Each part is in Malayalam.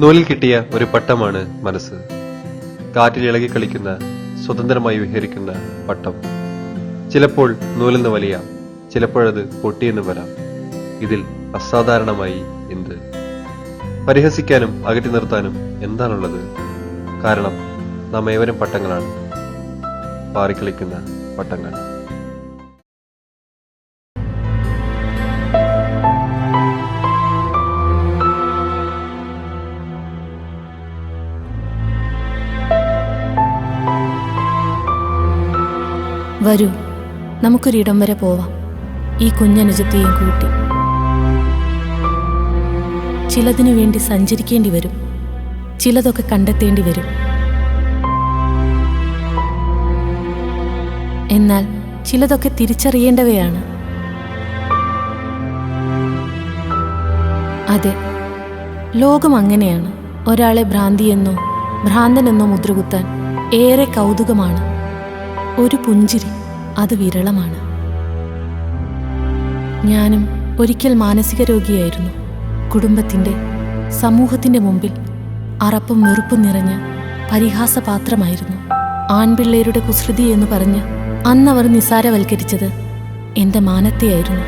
നൂലിൽ കിട്ടിയ ഒരു പട്ടമാണ് മനസ്സ്. കാറ്റിൽ ഇളകി കളിക്കുന്ന സ്വതന്ത്രമായി വിഹരിക്കുന്ന പട്ടം. ചിലപ്പോൾ നൂലെന്ന് വലിയാം ചിലപ്പോഴത് പൊട്ടിയെന്ന് വരാം. ഇതിൽ അസാധാരണമായി എന്ത്? പരിഹസിക്കാനും അകറ്റി നിർത്താനും എന്താണുള്ളത്? കാരണം നാം ഏവരും പട്ടങ്ങളാണ്. പാറിക്കളിക്കുന്ന പട്ടങ്ങൾ. വരൂ നമുക്കൊരിടം വരെ പോവാം. ഈ കുഞ്ഞനുജത്തെയും കൂട്ടി. ചിലതിനു വേണ്ടി സഞ്ചരിക്കേണ്ടി വരും. ചിലതൊക്കെ കണ്ടെത്തേണ്ടി വരും. എന്നാൽ ചിലതൊക്കെ തിരിച്ചറിയേണ്ടവയാണ്. അതെ ലോകം അങ്ങനെയാണ്. ഒരാളെ ഭ്രാന്തിയെന്നോ ഭ്രാന്തനെന്നോ മുദ്രകുത്താൻ ഏറെ കൗതുകമാണ്. ഒരു പുഞ്ചിരി അത് വിരളമാണ്. ഞാനും ഒരിക്കൽ മാനസിക രോഗിയായിരുന്നു. കുടുംബത്തിന്റെ സമൂഹത്തിന്റെ മുമ്പിൽ അറപ്പും വെറുപ്പും നിറഞ്ഞ പരിഹാസപാത്രമായിരുന്നു. ആൺപിള്ളേരുടെ കുസൃതി എന്ന് പറഞ്ഞ് അന്നവർ നിസാരവൽക്കരിച്ചത് എന്റെ മാനത്തെയായിരുന്നു.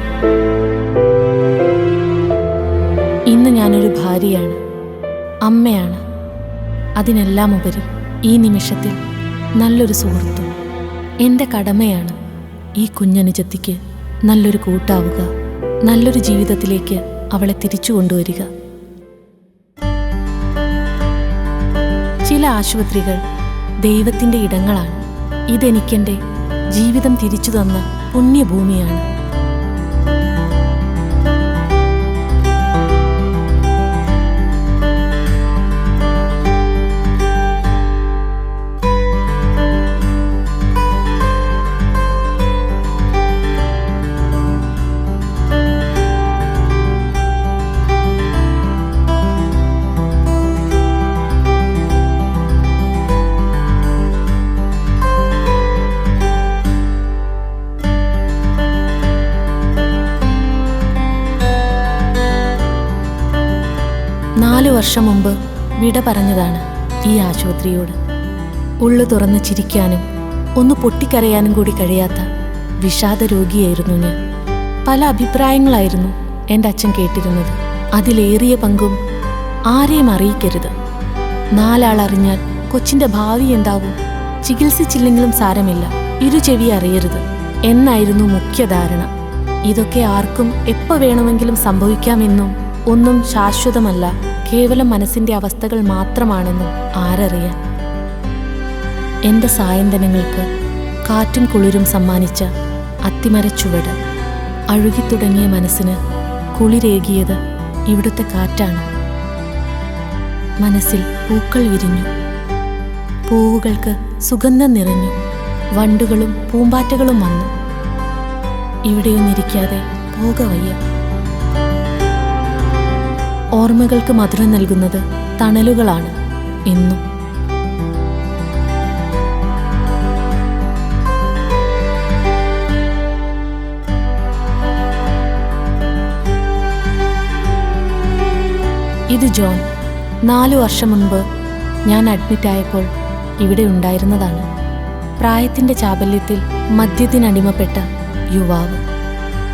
ഇന്ന് ഞാനൊരു ഭാര്യയാണ്. അമ്മയാണ്. അതിനെല്ലാം ഉപരി ഈ നിമിഷത്തിൽ നല്ലൊരു സുഹൃത്തും. എന്റെ കടമയാണ് ഈ കുഞ്ഞനുജത്തിക്ക് നല്ലൊരു കൂട്ടാവുക നല്ലൊരു ജീവിതത്തിലേക്ക് അവളെ തിരിച്ചു കൊണ്ടുവരിക. ചില ആശുപത്രികൾ ദൈവത്തിന്റെ ഇടങ്ങളാണ്. ഇതെനിക്കെന്റെ ജീവിതം തിരിച്ചു തന്ന പുണ്യഭൂമിയാണ്. നാലു വർഷം മുമ്പ് വിട പറഞ്ഞതാണ് ഈ ആശുപത്രിയോട്. ഉള്ളു തുറന്ന് ചിരിക്കാനും ഒന്ന് പൊട്ടിക്കരയാനും കൂടി കഴിയാത്ത വിഷാദ രോഗിയായിരുന്നു ഞാൻ. പല അഭിപ്രായങ്ങളായിരുന്നു എന്റെ അച്ഛൻ കേട്ടിരുന്നത്. അതിലേറിയ പങ്കും ആരെയും അറിയിക്കരുത്. നാലാളറിഞ്ഞാൽ കൊച്ചിന്റെ ഭാവി എന്താവും? ചികിത്സിച്ചില്ലെങ്കിലും സാരമില്ല. ഇരു ചെവി അറിയരുത്. എന്നായിരുന്നു മുഖ്യധാരണ. ഇതൊക്കെ ആർക്കും എപ്പോൾ വേണമെങ്കിലും സംഭവിക്കാമെന്നും ഒന്നും ശാശ്വതമല്ല. കേവലം മനസ്സിന്റെ അവസ്ഥകൾ മാത്രമാണെന്നും ആരറിയാൻ. എന്റെ സായന്തനങ്ങൾക്ക് കാറ്റും കുളിരും സമ്മാനിച്ച അത്തിമരച്ചുവട് അഴുകിത്തുടങ്ങിയ മനസ്സിന് കുളിരേകിയത് ഇവിടുത്തെ കാറ്റാണ്. മനസ്സിൽ പൂക്കൾ വിരിഞ്ഞു. പൂവുകൾക്ക് സുഗന്ധം നിറഞ്ഞു. വണ്ടുകളും പൂമ്പാറ്റകളും വന്നു. ഇവിടെയൊന്നിരിക്കാതെ പോക വയ്യ ഓർമ്മകൾക്ക് മധുരം നൽകുന്നത് തണലുകളാണ് എന്നും. ഇത് ജോൺ നാലു വർഷം മുൻപ് ഞാൻ അഡ്മിറ്റായപ്പോൾ ഇവിടെ ഉണ്ടായിരുന്നതാണ്. പ്രായത്തിന്റെ ചാബല്യത്തിൽ മദ്യത്തിനടിമപ്പെട്ട യുവാവ്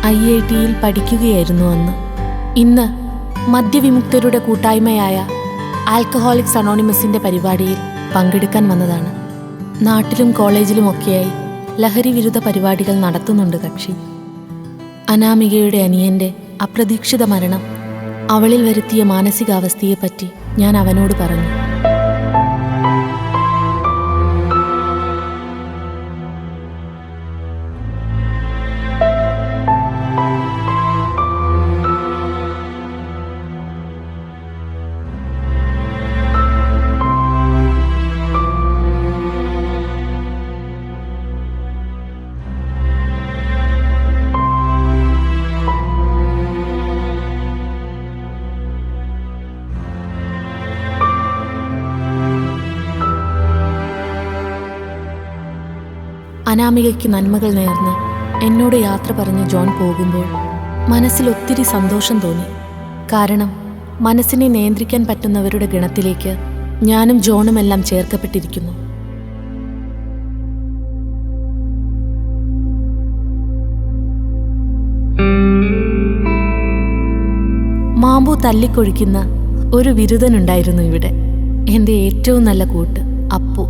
ഐ ഐ ടിയിൽ പഠിക്കുകയായിരുന്നു അന്ന്. ഇന്ന് മദ്യവിമുക്തരുടെ കൂട്ടായ്മയായ ആൽക്കഹോളിക്സ് അനോണിമസിന്റെ പരിപാടിയിൽ പങ്കെടുക്കാൻ വന്നതാണ്. നാട്ടിലും കോളേജിലുമൊക്കെയായി ലഹരി വിരുദ്ധ പരിപാടികൾ നടത്തുന്നുണ്ട് കക്ഷി. അനാമികയുടെ അനിയന്റെ അപ്രതീക്ഷിത മരണം അവളിൽ വരുത്തിയ മാനസികാവസ്ഥയെപ്പറ്റി ഞാൻ അവനോട് പറഞ്ഞു. അനാമികയ്ക്ക് നന്മകൾ നേർന്ന് എന്നോട് യാത്ര പറഞ്ഞ് ജോൺ പോകുമ്പോൾ മനസ്സിൽ ഒത്തിരി സന്തോഷം തോന്നി. കാരണം മനസ്സിനെ നിയന്ത്രിക്കാൻ പറ്റുന്നവരുടെ ഗണത്തിലേക്ക് ഞാനും ജോണുമെല്ലാം ചേർക്കപ്പെട്ടിരിക്കുന്നു. മാമ്പു തല്ലിക്കൊഴിക്കുന്ന ഒരു ബിരുദനുണ്ടായിരുന്നു ഇവിടെ. എന്റെ ഏറ്റവും നല്ല കൂട്ട് അപ്പു.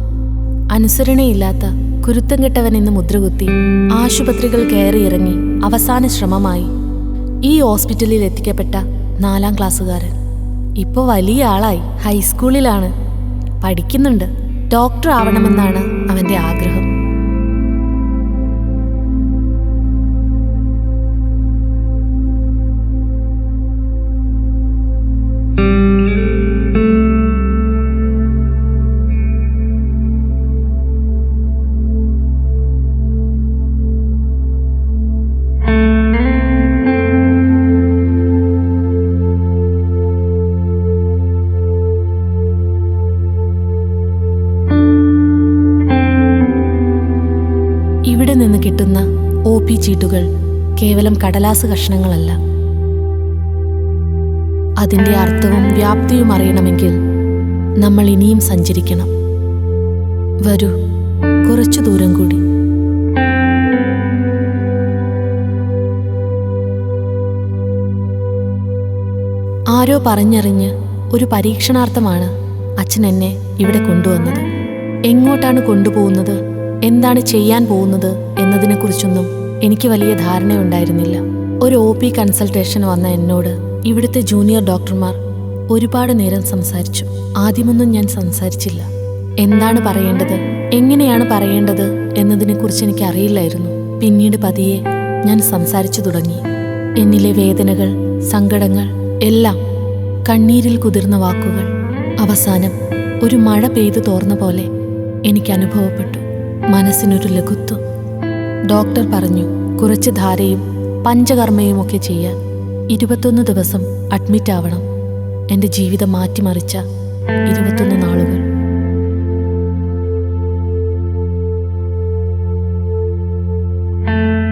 അനുസരണയില്ലാത്ത കുരുത്തം കെട്ടവനെന്ന് മുദ്രകുത്തി ആശുപത്രികൾ കയറിയിറങ്ങി അവസാന ശ്രമമായി. ഈ ഹോസ്പിറ്റലിൽ എത്തിക്കപ്പെട്ട നാലാം ക്ലാസ്സുകാരൻ. ഇപ്പോൾ വലിയ ആളായി ഹൈസ്കൂളിലാണ്. പഠിക്കുന്നുണ്ട്. ഡോക്ടർ ആവണമെന്നാണ് അവന്റെ ആഗ്രഹം. ഇവിടെ നിന്ന് കിട്ടുന്ന ഒ പി ചീട്ടുകൾ കേവലം കടലാസ് കഷ്ണങ്ങളല്ല. അതിന്റെ അർത്ഥവും വ്യാപ്തിയും അറിയണമെങ്കിൽ നമ്മൾ ഇനിയും സഞ്ചരിക്കണം. വരൂ കുറച്ചു ദൂരം കൂടി. ആരോ പറഞ്ഞറിഞ്ഞ് ഒരു പരീക്ഷണാർത്ഥമാണ് അച്ഛൻ എന്നെ ഇവിടെ കൊണ്ടുവന്നത്. എങ്ങോട്ടാണ് കൊണ്ടുപോകുന്നത്? എന്താണ് ചെയ്യാൻ പോകുന്നത് എന്നതിനെക്കുറിച്ചൊന്നും എനിക്ക് വലിയ ധാരണയുണ്ടായിരുന്നില്ല. ഒരു ഒ പി കൺസൾട്ടേഷൻ വന്ന എന്നോട് ഇവിടുത്തെ ജൂനിയർ ഡോക്ടർമാർ ഒരുപാട് നേരം സംസാരിച്ചു. ആദ്യമൊന്നും ഞാൻ സംസാരിച്ചില്ല. എന്താണ് പറയേണ്ടത്? എങ്ങനെയാണ് പറയേണ്ടത് എന്നതിനെക്കുറിച്ച് എനിക്ക് അറിയില്ലായിരുന്നു പിന്നീട് പതിയെ ഞാൻ സംസാരിച്ചു തുടങ്ങി. എന്നിലെ വേദനകൾ സങ്കടങ്ങൾ എല്ലാം കണ്ണീരിൽ കുതിർന്ന വാക്കുകൾ. അവസാനം ഒരു മഴ പെയ്തു തോർന്ന പോലെ എനിക്ക് അനുഭവപ്പെട്ടു. മനസ്സിനൊരു ലഘുത്വം. ഡോക്ടർ പറഞ്ഞു കുറച്ച് ധാരയും പഞ്ചകർമ്മയും ഒക്കെ ചെയ്യാൻ ഇരുപത്തൊന്ന് ദിവസം അഡ്മിറ്റ് ആവണം. എന്റെ ജീവിതം മാറ്റിമറിച്ച ഇരുപത്തൊന്ന് നാളുകൾ.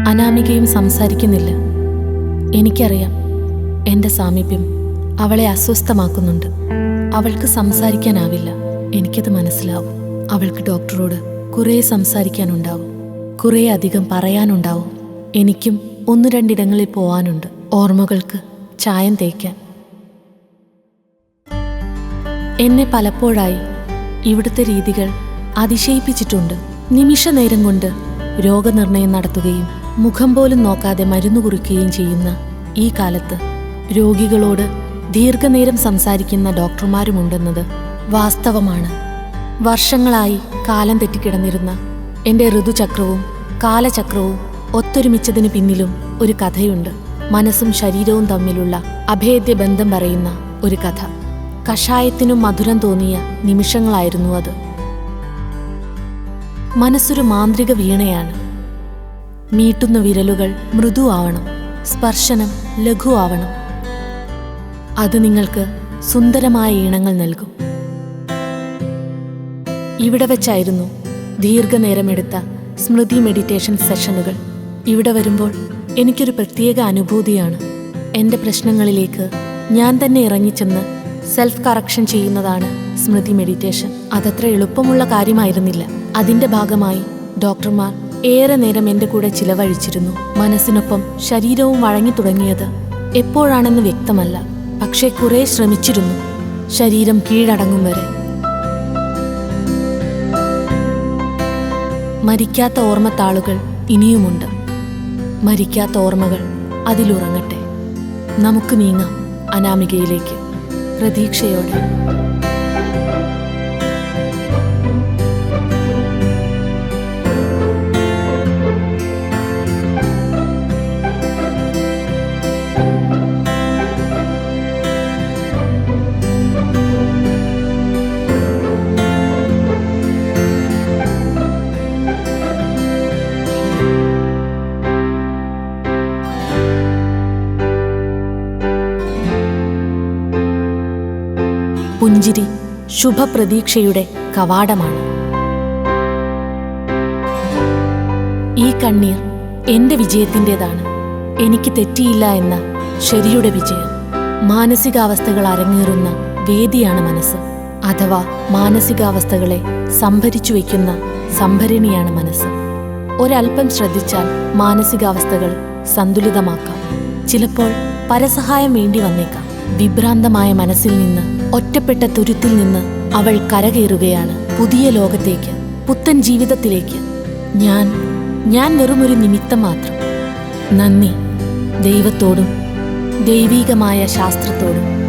അനാമികയും സംസാരിക്കുന്നില്ല. എനിക്കറിയാം എന്റെ സാമീപ്യം അവളെ അസ്വസ്ഥമാക്കുന്നുണ്ട്. അവൾക്ക് സംസാരിക്കാനാവില്ല. എനിക്കത് മനസ്സിലാവും. അവൾക്ക് ഡോക്ടറോട് കുറേ സംസാരിക്കാനുണ്ടാവും. കുറേ അധികം പറയാനുണ്ടാവും. എനിക്കും ഒന്ന് രണ്ടിടങ്ങളിൽ പോവാനുണ്ട്. ഓർമ്മകൾക്ക് ചായം തേക്കാൻ. എന്നെ പലപ്പോഴായി ഇവിടുത്തെ രീതികൾ അതിശയിപ്പിച്ചിട്ടുണ്ട്. നിമിഷ നേരം കൊണ്ട് രോഗനിർണയം നടത്തുകയും മുഖം പോലും നോക്കാതെ മരുന്ന് കുറിക്കുകയും ചെയ്യുന്ന ഈ കാലത്ത് രോഗികളോട് ദീർഘനേരം സംസാരിക്കുന്ന ഡോക്ടർമാരുമുണ്ടെന്നത് വാസ്തവമാണ്. വർഷങ്ങളായി കാലം തെറ്റിക്കിടന്നിരുന്ന എന്റെ ഋതുചക്രവും കാലചക്രവും ഒത്തൊരുമിച്ചതിന് പിന്നിലും ഒരു കഥയുണ്ട്. മനസ്സും ശരീരവും തമ്മിലുള്ള അഭേദ്യ ബന്ധം പറയുന്ന ഒരു കഥ. കഷായത്തിനും മധുരം തോന്നിയ നിമിഷങ്ങളായിരുന്നു അത്. മനസ്സൊരു മാന്ത്രിക വീണയാണ്. മീട്ടുന്ന വിരലുകൾ മൃദുവാവണം. സ്പർശനം ലഘുവാവണം. അത് നിങ്ങൾക്ക് സുന്ദരമായ ഈണങ്ങൾ നൽകും. ഇവിടെ വെച്ചായിരുന്നു ദീർഘനേരമെടുത്ത സ്മൃതി മെഡിറ്റേഷൻ സെഷനുകൾ ഇവിടെ വരുമ്പോൾ എനിക്കൊരു പ്രത്യേക അനുഭൂതിയാണ്. എന്റെ പ്രശ്നങ്ങളിലേക്ക് ഞാൻ തന്നെ ഇറങ്ങിച്ചെന്ന് സെൽഫ് കറക്ഷൻ ചെയ്യുന്നതാണ് സ്മൃതി മെഡിറ്റേഷൻ അതത്ര എളുപ്പമുള്ള കാര്യമായിരുന്നില്ല. അതിന്റെ ഭാഗമായി ഡോക്ടർമാർ ഏറെ നേരം എന്റെ കൂടെ ചിലവഴിച്ചിരുന്നു. മനസ്സിനൊപ്പം ശരീരവും വഴങ്ങി തുടങ്ങിയത് എപ്പോഴാണെന്ന് വ്യക്തമല്ല. പക്ഷേ കുറെ ശ്രമിച്ചിരുന്നു. ശരീരം കീഴടങ്ങും വരെ. മരിക്കാത്ത ഓർമ്മത്താളുകൾ ഇനിയുമുണ്ട്. മരിക്കാത്ത ഓർമ്മകൾ അതിലുറങ്ങട്ടെ. നമുക്ക് നീങ്ങാം അനാമികയിലേക്ക്. പ്രതീക്ഷയോടെ. പുഞ്ചിരി ശുഭപ്രതീക്ഷയുടെ കവാടമാണ്. ഈ കണ്ണീർ എന്റെ വിജയത്തിന്റെതാണ് എനിക്ക് തെറ്റിയില്ല എന്ന ശരിയുടെ വിജയം. മാനസികാവസ്ഥകൾ അരങ്ങേറുന്ന വേദിയാണ് മനസ്സ്. അഥവാ മാനസികാവസ്ഥകളെ സംഭരിച്ചു വയ്ക്കുന്ന സംഭരണിയാണ് മനസ്സ്. ഒരൽപ്പം ശ്രദ്ധിച്ചാൽ മാനസികാവസ്ഥകൾ സന്തുലിതമാക്കാം. ചിലപ്പോൾ പരസഹായം വേണ്ടി വന്നേക്കാം. വിഭ്രാന്തമായ മനസ്സിൽ നിന്ന് ഒറ്റപ്പെട്ട തുരുത്തിൽ നിന്ന് അവൾ കരകയറുകയാണ് പുതിയ ലോകത്തേക്ക് പുത്തൻ ജീവിതത്തിലേക്ക്. ഞാൻ ഞാൻ വെറുമൊരു നിമിത്തം മാത്രം. നന്ദി. ദൈവത്തോടും ദൈവീകമായ ശാസ്ത്രത്തോടും.